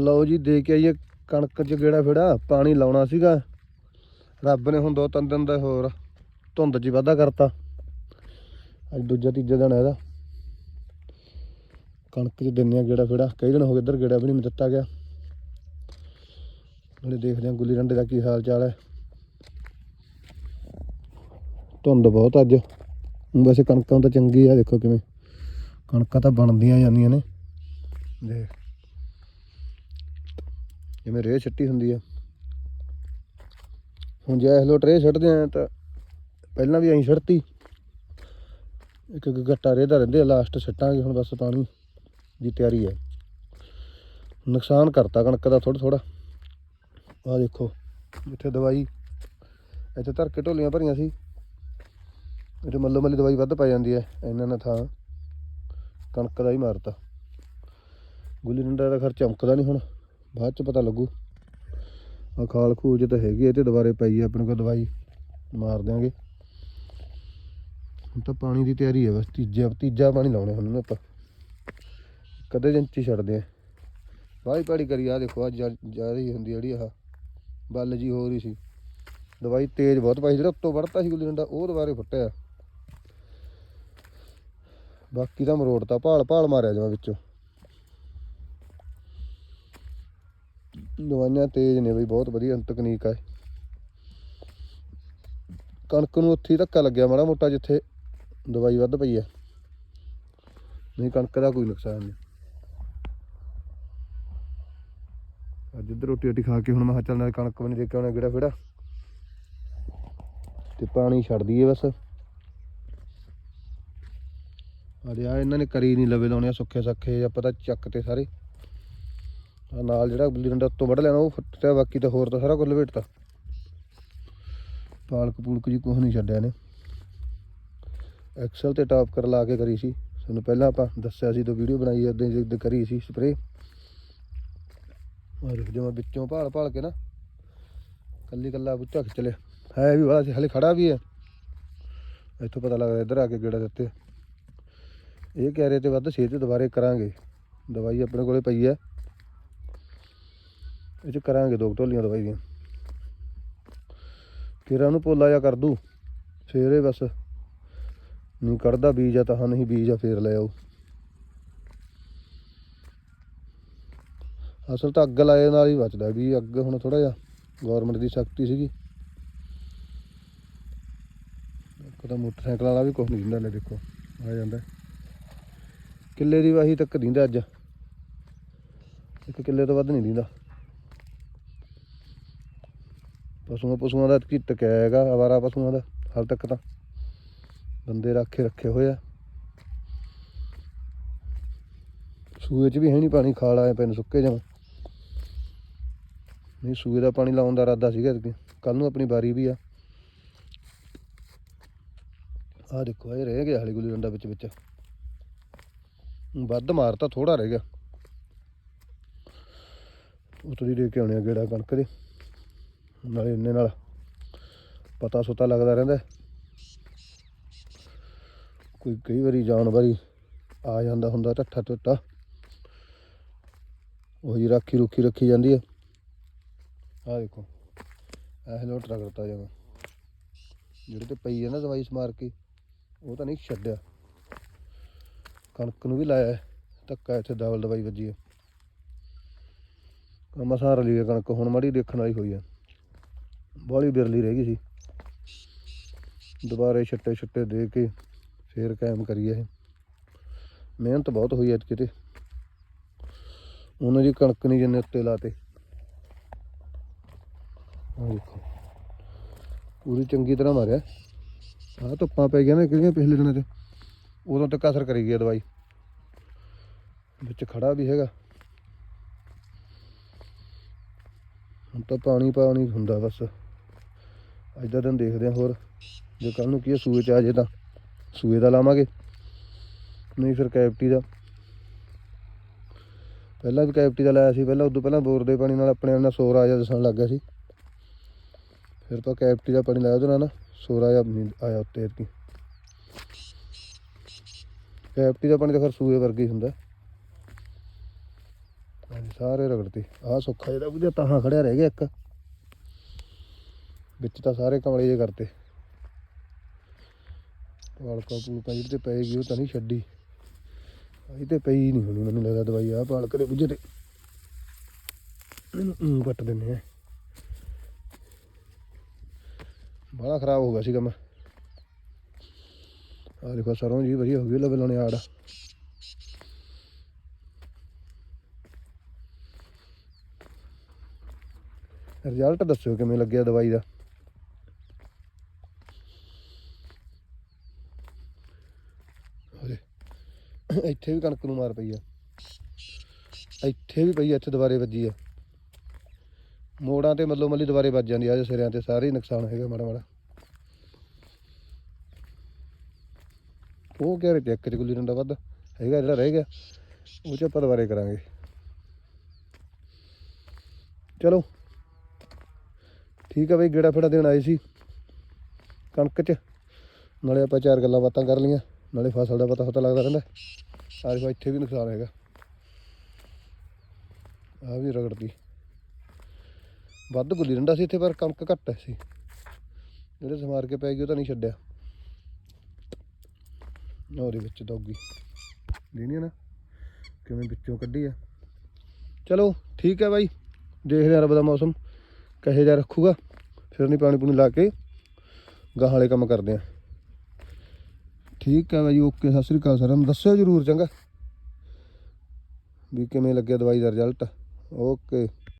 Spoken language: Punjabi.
ਲਓ ਜੀ, ਦੇ ਕੇ ਆਈਏ ਕਣਕ ਚ ਗੇੜਾ ਫੇੜਾ, ਪਾਣੀ ਲਾਉਣਾ ਸੀਗਾ। ਰੱਬ ਨੇ ਹੁਣ ਦੋ ਤਿੰਨ ਦਿਨ ਦਾ ਹੋਰ ਧੁੰਦ 'ਚ ਵਾਧਾ ਕਰਤਾ। ਅੱਜ ਦੂਜਾ ਤੀਜਾ ਦਿਨ ਹੈ ਇਹਦਾ। ਕਣਕ ਚ ਦਿੰਨੇ ਆ ਗੇੜਾ ਫੇੜਾ। ਕਈ ਦਿਨ ਹੋ ਗਏ ਇੱਧਰ ਗੇੜਾ ਵੀ ਨਹੀਂ ਦਿੱਤਾ ਗਿਆ। ਨਾਲੇ ਦੇਖਦੇ ਆ ਗੁੱਲੀ ਡੰਡੇ ਦਾ ਕੀ ਹਾਲ ਚਾਲ ਹੈ। ਧੁੰਦ ਬਹੁਤ ਅੱਜ। ਵੈਸੇ ਕਣਕਾਂ ਤਾਂ ਚੰਗੀ ਆ, ਦੇਖੋ ਕਿਵੇਂ। ਕਣਕਾਂ ਤਾਂ ਬਣਦੀਆਂ ਜਾਂਦੀਆਂ ਨੇ। ਦੇਖ। ਜਿਵੇਂ ਰੇਹ ਛੱਟੀ ਹੁੰਦੀ ਆ। ਹੁਣ ਜੇ ਇਹ ਲੋ ਟਰੇ ਛੱਡਦੇ ਆ ਤਾਂ ਪਹਿਲਾਂ ਵੀ ਅਸੀਂ ਛੱਡਤੀ। ਇੱਕ ਇੱਕ ਗੱਟਾ ਰੇਹ ਦਾ ਰਹਿੰਦੇ ਆ ਲਾਸਟ ਛੱਟਾਂਗੇ ਹੁਣ ਬਸ ਪਾਣੀ ਦੀ ਤਿਆਰੀ ਹੈ ਨੁਕਸਾਨ ਕਰਤਾ ਕਣਕ ਦਾ ਥੋੜਾ ਥੋੜਾ ਆ ਦੇਖੋ, ਜਿੱਥੇ ਦਵਾਈ, ਇੱਥੇ ਧਰ ਕੇ ਢੋਲੀਆਂ ਭਰੀਆਂ ਸੀ। ਇੱਥੇ ਮੱਲੋ ਮੱਲੀ ਦਵਾਈ ਵੱਧ ਪੈ ਜਾਂਦੀ ਹੈ ਇਹਨਾਂ ਨੇ ਥਾਂ ਕਣਕ ਦਾ ਹੀ ਮਾਰਤਾ। ਗੁੱਲੀ ਡੰਡਾ ਦਾ ਖਰਚ ਚਮਕਦਾ ਨਹੀਂ ਹੁਣ। ਬਾਅਦ ਚ ਪਤਾ ਲੱਗੂ। ਆ ਖਾਲ ਖੂਜ ਤਾਂ ਹੈਗੀ ਇਹ ਤੇ ਦੁਬਾਰੇ ਪਈ ਆ, ਆਪਣੇ ਕੋਲ ਦਵਾਈ ਮਾਰ ਦਿਆਂਗੇ। ਹੁਣ ਤਾਂ ਪਾਣੀ ਦੀ ਤਿਆਰੀ ਹੈ ਬਸ, ਤੀਜਾ ਤੀਜਾ ਪਾਣੀ ਲਾਉਣੇ ਹੁਣ ਇਹਨੂੰ ਆਪਾਂ ਕਦੇ ਦਿਨ ਹੀ ਛੱਡਦੇ ਆ। ਬਾਈ ਪਾੜੀ ਕਰੀ ਆ ਦੇਖੋ ਆ ਜਾ ਰਹੀ ਹੁੰਦੀ ਜਿਹੜੀ ਆਹ ਬੱਲ ਜੀ ਹੋ ਰਹੀ ਸੀ। ਦਵਾਈ ਤੇਜ਼ ਬਹੁਤ ਪਾਈ ਜਿਹੜਾ ਉੱਤੋਂ ਵੜਤਾ ਸੀ ਗੁੱਲੀ ਡੰਡਾ, ਉਹ ਦੁਬਾਰੇ ਫੁੱਟਿਆ। ਬਾਕੀ ਤਾਂ ਮਰੋੜ ਤਾਂ ਭਾਲ ਭਾਲ ਮਾਰਿਆ ਜਮਾ ਵਿੱਚੋਂ। ਦਵਾਈਆਂ ਤੇਜ਼ ਨੇ ਬਈ, ਬਹੁਤ ਵਧੀਆ ਤਕਨੀਕ ਆ ਕਣਕ ਨੂੰ ਉੱਥੇ ਹੀ ਧੱਕਾ ਲੱਗਿਆ ਮਾੜਾ ਮੋਟਾ, ਜਿੱਥੇ ਦਵਾਈ ਵੱਧ ਪਈ ਆ। ਨਹੀਂ, ਕਣਕ ਦਾ ਕੋਈ ਨੁਕਸਾਨ ਨਹੀਂ। ਅੱਜ ਇੱਧਰ ਰੋਟੀ ਰੋਟੀ ਖਾ ਕੇ ਹੁਣ ਮੈਂ ਚੱਲ ਨਾਲ ਕਣਕ ਵੀ ਨਹੀਂ ਦੇ ਕੇ ਆਉਣਾ ਗੇੜਾ ਫੇੜਾ ਤੇ ਪਾਣੀ ਛੱਡ ਦਈਏ ਬਸ। ਅਰੇ ਆ ਇਹਨਾਂ ਨੇ ਕਰੀ ਨਹੀਂ ਲਵੇ ਲਾਉਣੇ ਆ ਸੁੱਖੇ ਸੱਖੇ ਆਪਾਂ ਤਾਂ ਚੱਕ ਤੇ ਸਾਰੇ। ਆ ਨਾਲ ਜਿਹੜਾ ਗੁੱਲੀ ਡੰਡਾ ਉੱਤੋਂ ਵੱਢ ਲੈਣਾ, ਉਹ ਫੁੱਟਿਆ ਬਾਕੀ ਤਾਂ ਹੋਰ ਤਾਂ ਸਾਰਾ ਕੁਝ ਲਪੇਟਤਾ ਪਾਲਕ ਪੂਲਕ ਜੀ ਕੁਛ ਨਹੀਂ ਛੱਡਿਆ ਨੇ ਐਕਸਲ ਤੇ ਟਾਪ ਕਰ ਲਾ ਕੇ ਕਰੀ ਸੀ। ਤੁਹਾਨੂੰ ਪਹਿਲਾਂ ਆਪਾਂ ਦੱਸਿਆ ਸੀ ਦੋ ਵੀਡੀਓ ਬਣਾਈ ਉਦੋਂ ਜਿੱਦ ਕਰੀ ਸੀ ਸਪਰੇ ਆ ਦੇਖ ਜਿਵੇਂ ਵਿੱਚੋਂ ਭਾਲ ਭਾਲ ਕੇ ਨਾ ਕੱਲੀ ਕੱਲਾ ਬੁੱਚਾ ਖਿੱਚ ਲਿਆ। ਹੈ ਵੀ ਵਾਲਾ ਸੀ, ਹਲੇ ਖੜਾ ਵੀ ਹੈ ਇੱਥੋਂ ਪਤਾ ਲੱਗਦਾ ਇੱਧਰ ਆ ਕੇ ਗੇੜਾ ਦਿੱਤੇ ਇਹ ਕਹਿ ਰਹੇ ਤੇ ਵੱਧ ਛੇ ਤੇ ਦੁਬਾਰੇ ਕਰਾਂਗੇ। ਦਵਾਈ ਆਪਣੇ ਕੋਲੇ ਪਈ ਹੈ ਇਹ ਚ ਕਰਾਂਗੇ ਦੋ ਕੁ ਢੋਲੀਆਂ ਦਵਾਈ ਦੀਆਂ। ਕਿਰਾ ਨੂੰ ਪੋਲਾ ਜਾ ਕਰ ਦੂ, ਫੇਰ ਇਹ ਬਸ। ਨਹੀਂ ਕੱਢਦਾ ਬੀਜ ਆ ਤਾਂ ਨਹੀਂ ਬੀਜ ਆ ਫੇਰ ਲੈ ਆਓ। ਅਸਲ ਤਾਂ ਅੱਗ ਲਾਏ ਨਾਲ ਹੀ ਬਚਦਾ ਵੀ ਅੱਗ ਹੁਣ ਥੋੜਾ ਜਿਹਾ ਗਵਰਨਮੈਂਟ ਦੀ ਸਖਤੀ ਸੀਗੀ। ਕਦਾ ਮੋਟਰਸਾਈਕਲ ਵਾਲਾ ਵੀ ਕੁਛ ਨਹੀਂ ਦਿੰਦਾ ਲੈ ਦੇਖੋ, ਆ ਜਾਂਦਾ। ਕਿੱਲੇ ਦੀ ਵਾਹੀ ਤੱਕ ਦਿੰਦਾ ਅੱਜ। ਇੱਕ ਕਿੱਲੇ ਤੋਂ ਵੱਧ ਨਹੀਂ ਦਿੰਦਾ। ਪਸ਼ੂਆਂ ਪਸ਼ੂਆਂ ਦਾ ਕੀ ਟਕਿਆ ਹੈਗਾ ਆਵਾਰਾ ਪਸ਼ੂਆਂ ਦਾ, ਹਾਲ ਤੱਕ ਤਾਂ। ਬੰਦੇ ਰੱਖੇ ਰੱਖੇ ਹੋਏ ਆ। ਸੂਏ 'ਚ ਵੀ ਹੈ ਨਹੀਂ ਪਾਣੀ, ਖਾਲ ਆਏ ਪਏ ਸੁੱਕੇ ਜਾਵਾਂ ਨਹੀਂ, ਸੂਏ ਦਾ ਪਾਣੀ ਲਾਉਣ ਦਾ ਇਰਾਦਾ ਸੀਗਾ ਅੱਗੇ ਕੱਲ ਨੂੰ ਆਪਣੀ ਵਾਰੀ ਵੀ ਆ। ਆ ਦੇਖੋ, ਇਹ ਰਹਿ ਗਿਆ ਹਲੇ ਗੁੱਲੀ ਡੰਡਾ ਵਿੱਚ ਵਿੱਚ। ਵੱਧ ਮਾਰਤਾ ਥੋੜਾ ਰਹਿ ਗਿਆ। ਉਤੋਂ ਦੀ ਦੇ ਕੇ ਆਉਣੇ ਆ ਗੇੜਾ ਕਣਕ ਦੇ। ਨਾਲੇ ਇੰਨੇ ਨਾਲ ਪਤਾ ਸੁਤਾ ਲੱਗਦਾ ਰਹਿੰਦਾ। ਕੋਈ ਕਈ ਵਾਰੀ ਜਾਨਵਰੀ ਆ ਜਾਂਦਾ ਹੁੰਦਾ ਢੱਠਾ ਟੁੱਟਾ। ਉਹੀ ਰਾਖੀ ਰੁਖੀ ਰੱਖੀ ਜਾਂਦੀ ਹੈ ਆ ਦੇਖੋ, ਇਹ ਲੋ ਟਰਕਟਾ ਜਾਵਾ ਜਿਹੜੇ ਤੇ ਪਈ ਹੈ ਨਾ ਦਵਾਈ ਸਮਾਰ ਕੇ, ਉਹ ਤਾਂ ਨਹੀਂ ਛੱਡਿਆ। ਕਣਕ ਨੂੰ ਵੀ ਲਾਇਆ, ਧੱਕਾ ਇੱਥੇ ਡਬਲ ਦਵਾਈ ਵੱਜੀ ਹੈ ਕੰਮ ਸਾਰ ਲਈ ਹੈ ਕਣਕ, ਹੁਣ ਮਾੜੀ ਦੇਖਣ ਵਾਲੀ ਹੋਈ ਹੈ ਬਾਹਲੀ ਬਿਰਲੀ ਰਹਿ ਗਈ ਸੀ। ਦੁਬਾਰੇ ਛੱਟੇ ਛੱਟੇ ਦੇ ਕੇ ਫੇਰ ਕਾਇਮ ਕਰੀਏ ਇਹ। ਮਿਹਨਤ ਬਹੁਤ ਹੋਈ ਐਤ ਕਿਤੇ ਉਹਨਾਂ ਦੀ ਕਣਕ ਨਹੀਂ ਜਿੰਨੇ ਉੱਤੇ ਲਾਤੇ। ਆਹ ਦੇਖੋ ਪੂਰੀ ਚੰਗੀ ਤਰ੍ਹਾਂ ਮਾਰਿਆ। ਆਹ ਧੁੱਪਾਂ ਪੈ ਗਿਆ ਨਾ ਕਿਹੜੀਆਂ ਪਿਛਲੇ ਦਿਨਾਂ 'ਚ। ਉਦੋਂ ਤੱਕ ਅਸਰ ਕਰੀ ਗਈ ਦਵਾਈ। ਵਿੱਚ ਖੜਾ ਵੀ ਹੈਗਾ। ਹੁਣ ਤਾਂ ਪਾਣੀ ਪਾਣੀ ਹੁੰਦਾ ਬਸ। ਅੱਜ ਦਾ ਦਿਨ ਦੇਖਦੇ ਹਾਂ ਹੋਰ ਜੇ ਕੱਲ ਨੂੰ ਕੀ ਆ, ਸੂਏ ਚ ਆ ਜੇ ਤਾਂ ਸੂਏ ਦਾ ਲਾਵਾਂਗੇ। ਨਹੀਂ ਫਿਰ ਕੈਪਟੀ ਦਾ। ਪਹਿਲਾਂ ਵੀ ਕੈਪਟੀ ਦਾ ਲਾਇਆ ਸੀ ਪਹਿਲਾਂ ਉਦੋਂ ਪਹਿਲਾਂ ਬੋਰ ਦੇ ਪਾਣੀ ਨਾਲ ਆਪਣੇ ਨਾਲ ਸੋਰ ਆ ਜਾ ਦਸਣ ਲੱਗ ਗਿਆ ਸੀ। ਫਿਰ ਆਪਾਂ ਕੈਪਟੀ ਦਾ ਪਾਣੀ ਲਾਇਆ ਉਹਦੇ ਨਾਲ ਨਾ ਸੋਰ ਆਇਆ ਨਹੀਂ ਆਇਆ ਉੱਤੇ ਕੀ ਕੈਪਟੀ ਦਾ ਪਾਣੀ ਤਾਂ ਫਿਰ ਸੂਏ ਵਰਗਾ ਹੀ ਹੁੰਦਾ। ਸਾਰੇ ਰਗੜਤੇ। ਆਹ ਸੁੱਖਾ ਜਿਹੜਾ ਉਹਦੇ ਤਾਹਾਂ ਖੜਿਆ ਰਹਿ ਗਿਆ ਇੱਕ। ਵਿੱਚ ਤਾਂ ਸਾਰੇ ਕਮਲੇ ਜੇ ਕਰਤੇ। ਪਾਲਕਾ ਪੂਲਕਾ ਜਿਹਦੇ ਤੇ ਪਏਗੀ ਉਹ ਤਾਂ ਨਹੀਂ ਛੱਡੀ। ਇਹ ਤੇ ਪਈ ਨਹੀਂ ਹੋਣੀ ਮੈਨੂੰ ਲੱਗਦਾ ਦਵਾਈ ਆ ਪਾਲਕ ਦੇ ਬੁੱਝੇ ਤੇ। ਇਹਨੂੰ ਕੱਟ ਪੱਟ ਦਿੰਨੇ ਆ। ਬੜਾ ਖਰਾਬ ਹੋ ਗਿਆ ਸੀ ਕੰਮ ਆ ਦੇਖੋ, ਸਰੋਂ ਜੀ ਵਧੀਆ ਹੋ ਗਈ ਲਵੇ ਲਾਉਣੇ ਆੜ। ਰਿਜ਼ਲਟ ਦੱਸਿਓ ਕਿਵੇਂ ਲੱਗਿਆ ਦਵਾਈ ਦਾ ਉਹਦੇ ਇੱਥੇ ਵੀ ਕਣਕ ਨੂੰ ਮਾਰ ਪਈ ਆ। ਇੱਥੇ ਵੀ ਪਈ ਆ, ਇੱਥੇ ਦੁਬਾਰੇ ਵੱਜੀ ਆ। ਮੋੜਾਂ ਤੇ ਮੱਲੋ ਮੱਲੀ ਦੁਬਾਰੇ ਵੱਜ ਜਾਂਦੀ ਆ ਜੇ ਸਿਰਿਆਂ ਤੇ ਸਾਰੇ ਨੁਕਸਾਨ ਹੈਗਾ ਮਾੜਾ ਮਾੜਾ। ਉਹ ਕਹਿ ਰਹੇ ਤੇ ਇੱਕ ਚ ਗੁੱਲੀ ਡੰਡਾ ਵੱਧ ਹੈਗਾ, ਜਿਹੜਾ ਰਹਿ ਗਿਆ, ਉਹ ਚ ਆਪਾਂ ਦੁਬਾਰੇ ਕਰਾਂਗੇ। ਚਲੋ। ਠੀਕ ਆ ਬਈ, ਗੇੜਾ ਫੇੜਾ ਦੇਣ ਆਏ ਸੀ ਕਣਕ ਚ। ਨਾਲੇ ਆਪਾਂ ਚਾਰ ਗੱਲਾਂ ਬਾਤਾਂ ਕਰ ਲਈਆਂ, ਨਾਲੇ ਫਸਲ ਦਾ ਪਤਾ ਪਤਾ ਲੱਗਦਾ ਰਹਿੰਦਾ। ਆਹ ਦੇਖੋ ਇੱਥੇ ਵੀ ਨੁਕਸਾਨ ਹੈਗਾ। ਆ ਵੀ ਰਗੜਦੀ। ਵੱਧ ਗੁੱਲੀ ਡੰਡਾ ਸੀ ਇੱਥੇ, ਪਰ ਕਣਕ ਘੱਟ ਸੀ। ਜਿਹੜੇ ਸਮਾਰ ਕੇ ਪੈ ਗਈ, ਉਹ ਤਾਂ ਨਹੀਂ ਛੱਡਿਆ। ਆਹ ਉਹਦੇ ਵਿੱਚ ਦੌਗੀ ਦੇਣੀ ਨਾ, ਕਿਵੇਂ ਵਿੱਚੋਂ ਕੱਢੀ ਆ। ਚਲੋ, ਠੀਕ ਹੈ ਬਾਈ। ਦੇਖਦੇ ਹਾਂ ਰੱਬ ਦਾ ਮੌਸਮ, ਕਹੇ ਜਾ ਰੱਖੂਗਾ। ਫਿਰ ਨਹੀਂ ਪਾਣੀ ਪੂਣੀ ਲਾ ਕੇ ਗਾਹਾਂ ਵਾਲੇ ਕੰਮ ਕਰਦੇ ਆ ਠੀਕ ਹੈ ਬਾਈ, ਓਕੇ, ਸਤਿ ਸ੍ਰੀ ਅਕਾਲ ਸਰ ਨੂੰ। ਦੱਸਿਓ ਜਰੂਰ ਚੰਗਾ ਵੀ ਕਿਵੇਂ ਲੱਗਿਆ ਦਵਾਈ ਦਾ ਰਿਜ਼ਲਟ ਓਕੇ।